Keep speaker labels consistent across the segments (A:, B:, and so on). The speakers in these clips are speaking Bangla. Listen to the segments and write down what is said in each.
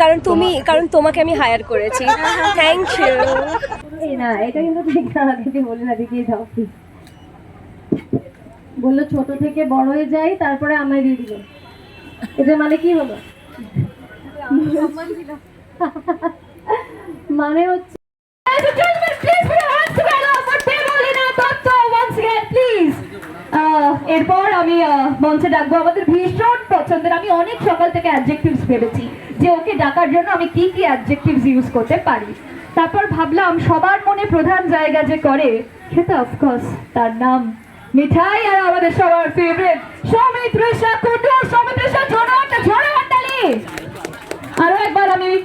A: কারণ তুমি কারণ তোমাকে আমি হায়ার করেছি। থ্যাংক ইউ
B: না এটা কিন্তু ঠিক না দিদি বলে না দিদি যাও বলল ছোট থেকে বড় হয়ে যাই তারপরে আমায় দিয়ে দিল। এটা মানে কি হলো? মানে হচ্ছে
C: এরপর আমি মঞ্চে ডাকবো আমাদের ভীষণ পছন্দের, আমি অনেক সকাল থেকে অ্যাডজেক্টিভস ভেবেছি, যে ওকে ডাকার জন্য আমি কি কি অ্যাডজেক্টিভস ইউজ করতে পারি। তারপর ভাবলাম, সবার মনে প্রধান জায়গা যে করে, সেটা অফকোর্স তার নাম মিঠাই আর আমাদের সবার ফেভারিট সৌমিত্র আমি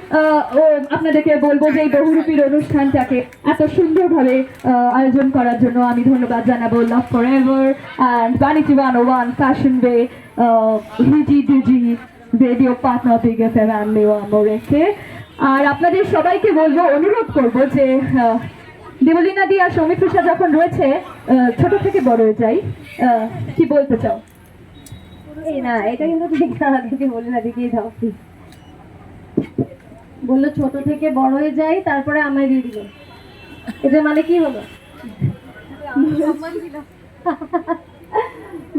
C: আপনাদেরকে বলব যে বহুরূপীর অনুষ্ঠানটাকে এত সুন্দরভাবে আয়োজন করার জন্য আমি ধন্যবাদ জানাব লাভ ফর এভার অ্যান্ড বাণিজ্য ওয়ান ওয়ান ফ্যাশন ওয়ে হিজি DG radio partner Big F M মোরেকে আর আপনাদের সবাইকে বলব, অনুরোধ করব যে দেবলীনা দি আর সৌমিত প্রসাদ যখন রয়েছে ছোট থেকে বড় হয়ে যাই। কি বলতে চাও?
B: এই না, এটা কিন্তু ঠিক দিদি বলে না দেখিয়ে please। বলল, ছোট থেকে বড় হয়ে যাই, তারপরে আমায় দিয়ে দিল। এটা মানে কি হলো?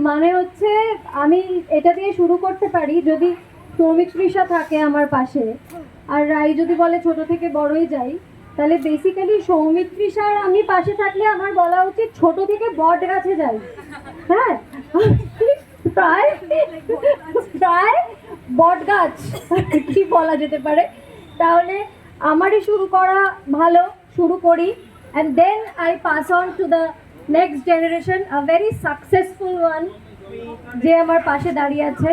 B: মানে হচ্ছে, আমি এটা দিয়ে শুরু করতে পারি যদি শ্রমিক থাকে আমার পাশে। আর রাই যদি বলে, ছোট থেকে বড়ই যাই, তাহলে বেসিক্যালি সৌমিত্রিষার আমি পাশে থাকলে আমার বলা উচিত, ছোট থেকে বট গাছে যাই। হ্যাঁ? প্রায় প্রায় বট গাছ, কি বলা যেতে পারে? তাহলে আমারই শুরু করা ভালো, শুরু করি। And then I pass on to the next generation a very successful one যে আমার পাশে দাঁড়িয়ে আছে।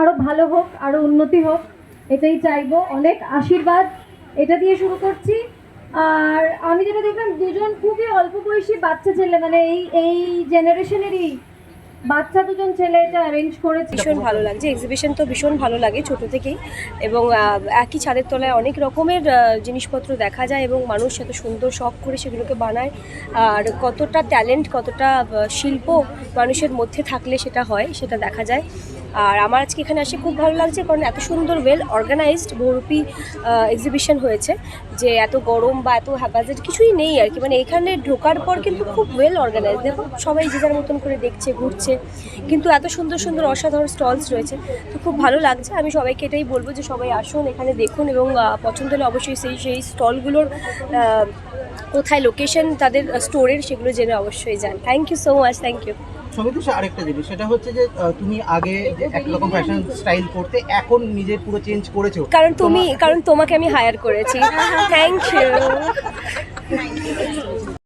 B: আরও ভালো হোক আরও উন্নতি হোক, এটাই চাইব। অনেক আশীর্বাদ। এটা দিয়ে শুরু করছি। আর আমি যেটা দেখলাম, দুজন খুবই অল্প বয়সী বাচ্চা ছেলে মানে এই এই জেনারেশনেরই বাচ্চা দুজন ছেলে এটা অ্যারেঞ্জ করেছে
A: ভীষণ ভালো লাগছে। এক্সিবিশন তো ভীষণ ভালো লাগে ছোট থেকেই। এবং একই ছাদের তলায় অনেক রকমের জিনিসপত্র দেখা যায় এবং মানুষ এত সুন্দর শখ করে সেগুলোকে বানায়। আর কতটা ট্যালেন্ট কতটা শিল্প মানুষের মধ্যে থাকলে সেটা হয়, সেটা দেখা যায়। আর আমার আজকে এখানে আসে খুব ভালো লাগছে কারণ এত সুন্দর ওয়েল অর্গানাইজড বহুরূপী এক্সিবিশন হয়েছে যে এত গরম বা এত হ্যাপাজেট কিছুই নেই আর কি। মানে এখানে ঢোকার পর কিন্তু খুব ওয়েল অর্গানাইজ দেখো, সবাই যে যার মতন করে দেখছে, ঘুরছে, কিন্তু এত সুন্দর সুন্দর অসাধারণ স্টলস রয়েছে। তো খুব ভালো লাগছে। আমি সবাইকে এটাই বলব যে সবাই আসুন, এখানে দেখুন এবং পছন্দ হলে অবশ্যই সেই সেই স্টলগুলোর কোথায় লোকেশন তাদের স্টোরের সেগুলো জেনে অবশ্যই যান। Thank you so much thank you
D: সমিতিশ আরেকটা জিনিস সেটা হচ্ছে যে তুমি আগে একরকম ফ্যাশন স্টাইল করতে এখন নিজের পুরো চেঞ্জ করেছ।
A: কারণ তুমি কারণ তোমাকে আমি হায়ার করেছি। Thank you